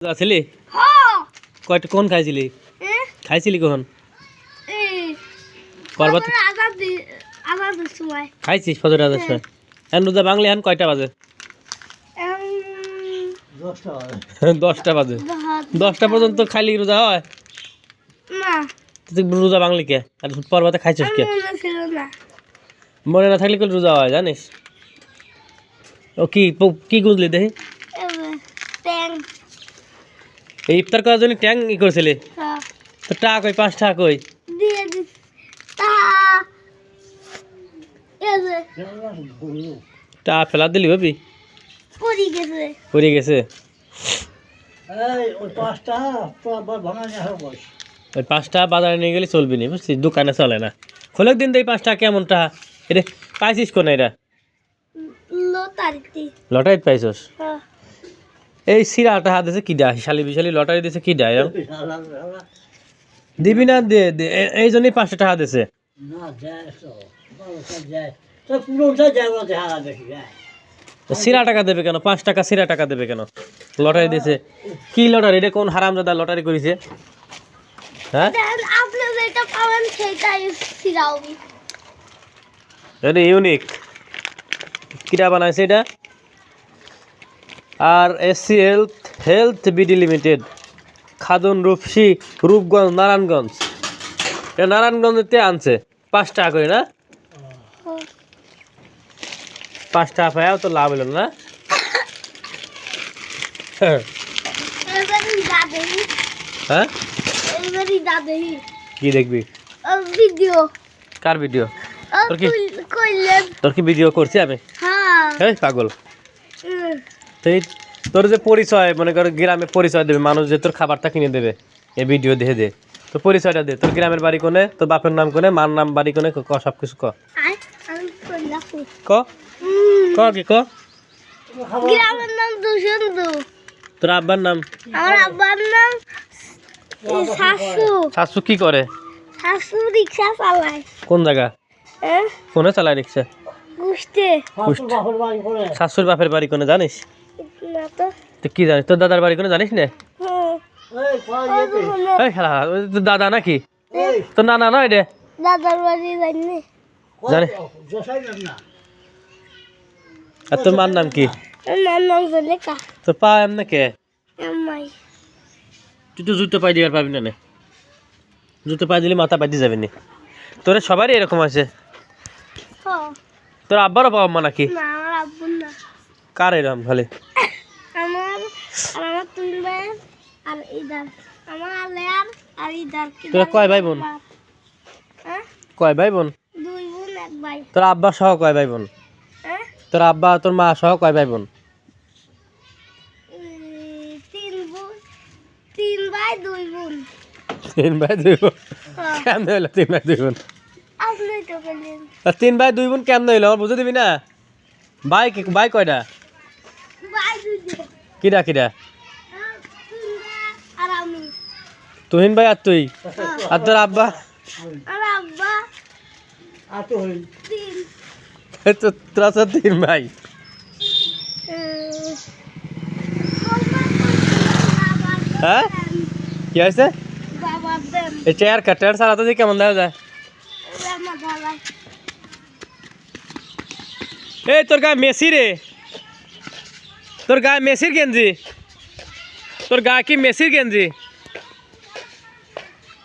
আছিলি? হ্যাঁ। কয়টা কোন খাইছিলি? খাইছিলি কখন এ পর্বত আজাদ আজাদ সময় খাইছিস ফজর এখন রোজা বাংলা এখন কয়টা বাজে? দশটা বাজে। দশটা পর্যন্ত খাইলি রোজা হয়? রোজা বাংলি কে? আর পর্বতে খাইছিস কে? মনে না। মনে থাকলে কোন রোজা হয় জানিস? ও কি কি গুঁজলি দেখি? এই ইফতার করার জন্য ট্যাং ই করেছিলি? সব তো টাকা কই পাঁচ টাকা কই? দিয়ে টাকা ফেলা দিলি ভাবি? পড়ে গেছে। ওই পাঁচটা বাজারে নিয়ে গেলে চলবি না বুঝছিস? দোকানে চলে না। খোলেক দিন দেই পাঁচটা কেমন টাকা এটা পাইছিস কোন এটা? লো তারিতি লটারিত পাইছস? হ্যাঁ। এই সিরা টাকা দিছে কি দেয়? শালি বিশালি লটারি দিছে কি দেয়? দিবি না দে এই জন্যই পাঁচটা টাকা দিছে। তো। সিরা টাকা দেবে কেন? পাঁচ টাকা সিরা টাকা দেবে কেন? লটারি দিছে। কি লটারি? এটা কোন হারামজাদা লটারি করেছে? হ্যাঁ? ইউনিক কিরা বানাইছে এটা? আর SC health health BD limited খাদন Rupsi Rupganj Narayanganj. এটা নারায়ণগঞ্জতে আনছে। পাঁচ টাকা করে না? পাঁচ টাকা পায়াও তো লাভ হলো না। হ্যাঁ। হ্যাঁ? কি দেখবি? ভিডিও। কার ভিডিও? তোর কি? ভিডিও করছি আমি? হ্যাঁ। পাগল। সেই তোর যে পরিচয় মনে কর গ্রামে পরিচয় দেবে মানুষ যে তোর খাবারটা কিনে দেবে এই ভিডিও দেখে দে। তোর পরিচয়টা দে তোর গ্রামের বাড়ি কোনে তোর বাপের নাম কোনে মার নাম বাড়ি কোনে ক সব কিছু ক। ক? ক? কি ক? গ্রামের নাম দুষন্দু তোর আব্বার নাম? আমার আব্বার নাম শাশু। শাশু কি করে? শাশু রিক্সা চালায়। কোন জায়গা? কোনে চালায় রিক্সা? শাশুর বাপের বাড়ি কোনে জানিস? না তো তুই কি জানিস? তোর দাদার বাড়ি কোনে জানিস না? এই খেলা তোর দাদা নাকি? তোর নানা নয় রে? দাদার বাড়ি জানি। আর তোর মার নাম কি? আমার নাম জলেকা তোর পা এমনি কে? তুই তো জুতো পাই দিবার পাবি না নে। জুতো পাই দিলে মাথা পাই দিয়ে যাবি নি। তোরে সবারই এরকম আছে। হ তোর আব্বারও বাবা মা নাকি? না আমার আব্বুর না। কার এরকম খালি? আমার আর আমার তুই ভাই আর ইদার আমার আলেয়ার আর ইদার তোরা কয় ভাই বোন? হ্যাঁ? কয় ভাই বোন দুই বোন এক ভাই। তোর আব্বা সহ কয় ভাই বোন হ্যাঁ? তোর আব্বা তোর মা সহ কয় ভাই বোন তিন বোন তিন ভাই দুই বোন। তিন ভাই দুই বোন। হ্যাঁ, কেমন তিন ভাই দুই বোন? আপনি তো বললেন তিন ভাই দুই বোন হইল? আমার বুঝে দিবি না? ভাই কি ভাই কয়টা? কিরা কিরা? হ্যাঁ, তুহিন ভাই আর তুই? আর তোর আব্বা? তোরা তো তিন ভাই। হ্যাঁ? কি হয়েছে? এই চেয়ার কাটার সারা তো কেমন দেখা যায়? এই তোর গায়ে মেসি রে। তোর গায়ে মেসির গেঞ্জি? তোর গায়ে কি মেসির গেঞ্জি?